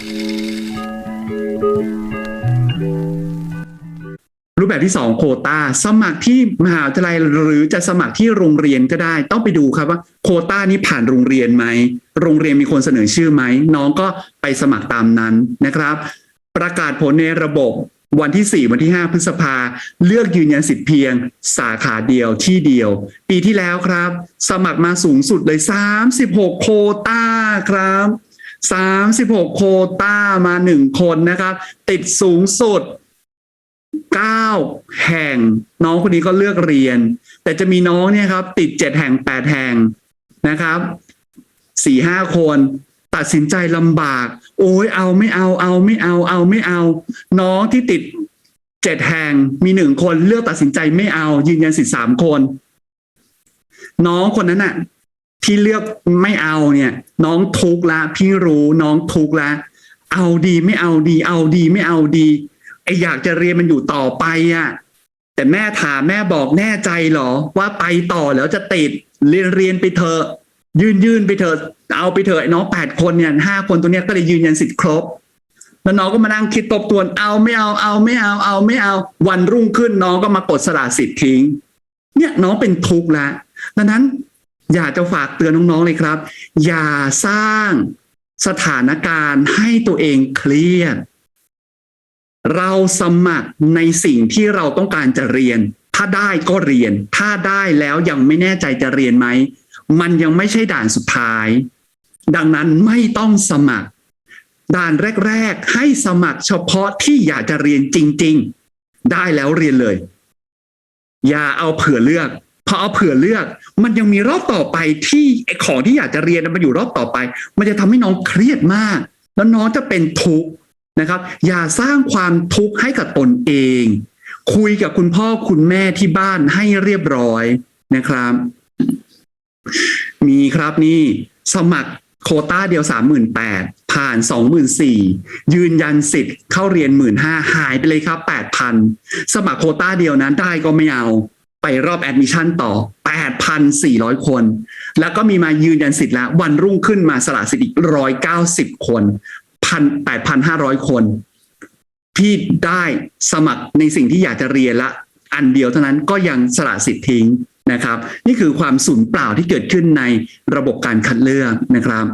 รูปแบบที่สองโควตาสมัครที่มหาวิทยาลัยหรือจะสมัครที่โรงเรียนก็ได้ ต้องไปดูครับว่าโควตานี้ผ่านโรงเรียนไหม โรงเรียนมีคนเสนอชื่อไหม น้องก็ไปสมัครตามนั้นนะครับ ประกาศผลในระบบวันที่ 4 วันที่ 5 พฤษภา เลือกยืนยันสิทธิ์เพียง สาขาเดียวที่เดียว ปีที่แล้วครับ สมัครมาสูงสุดเลย 36 โควต้าครับ 36 โคต้ามา 1 คนนะครับ ติดสูงสุด 9 แห่ง น้องคนนี้ก็เลือกเรียน แต่จะมีน้องเนี่ยครับ ติด 7 แห่ง 8 แห่งนะครับสี่ห้าคนตัดสินใจลำบาก โอ้ยเอาไม่เอาเอาไม่เอาเอาไม่เอา น้องที่ติดเจ็ดแห่งมีหนึ่งคนเลือกตัดสินใจไม่เอา ยืนยันสิทธิ์สามคน น้องคนนั้นน่ะ ที่เลือกไม่เอาเนี่ย น้องทุกข์ละพี่รู้น้องทุกข์ละเอาดีไม่เอาดี เอาดีไม่เอาดีไออยากจะเรียนมันอยู่ต่อไปอะแต่แม่ถามแม่บอกแน่ใจเหรอ ว่าไปต่อแล้วจะติดเรียนเรียนไปเถอะยืนยืนไปเถอะเอาไปเถอะไอ้น้องแปดคนเนี่ยห้าคนตัวเนี้ยก็เลยยืนยันสิทธิ์ครบแล้วน้องก็มานั่งคิดตบตวนเอาไม่เอาเอาไม่เอาเอาไม่เอา วันรุ่งขึ้นน้องก็มากดสละสิทธิ์ทิ้ง เนี่ยน้องเป็นทุกข์ล้วดังนั้น อยากจะฝากเตือนน้องๆเลยครับ อย่าสร้างสถานการณ์ให้ตัวเองเครียด เราสมัครในสิ่งที่เราต้องการจะเรียน ถ้าได้ก็เรียน ถ้าได้แล้วยังไม่แน่ใจจะเรียนไหม มันยังไม่ใช่ด่านสุดท้าย ดังนั้นไม่ต้องสมัคร ด่านแรก ๆ ให้สมัครเฉพาะที่อยากจะเรียนจริง ๆ ได้แล้วเรียนเลย อย่าเอาเผื่อเลือก พอเอาเผื่อเลือก มันยังมีรอบต่อไปที่ไอ้ของที่อยากจะเรียนมันอยู่รอบต่อไป มันจะทำให้น้องเครียดมาก แล้วน้องจะเป็นทุกข์นะครับ อย่าสร้างความทุกข์ให้กับตนเอง คุยกับคุณพ่อคุณแม่ที่บ้านให้เรียบร้อยนะครับ มีครับนี่สมัครโคต้าเดียว 38,000ผ่าน 24,000 ยืนยันสิทธิ์เข้าเรียน 15,000 หายไปเลยครับ 8,000 สมัครโคต้าเดียวนั้นได้ก็ไม่เอา ไปรอบแอดมิชชั่นต่อ 8,400 คน แล้วก็มีมายืนยันสิทธิ์แล้ว วันรุ่งขึ้นมาสละสิทธิ์อีก 190 คนพัน8,500 คน ที่ได้สมัครในสิ่งที่อยากจะเรียนละ อันเดียวเท่านั้นก็ยังสละสิทธิ์ทิ้งนะครับ นี่คือความสูญเปล่าที่เกิดขึ้นในระบบการคัดเลือกนะครับ